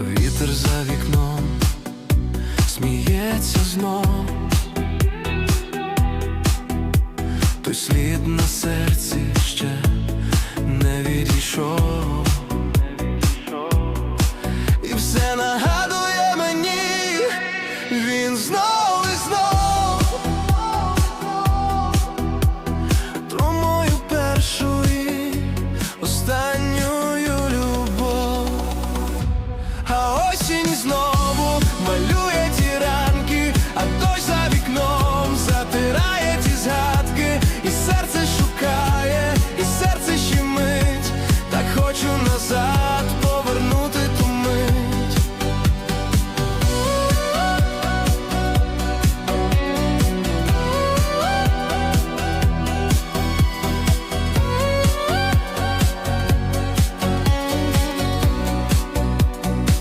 Вітер за вікном сміється знов, той слід на серці ще не відійшов, і все нагадує мені, він знов знов про мою першу останню.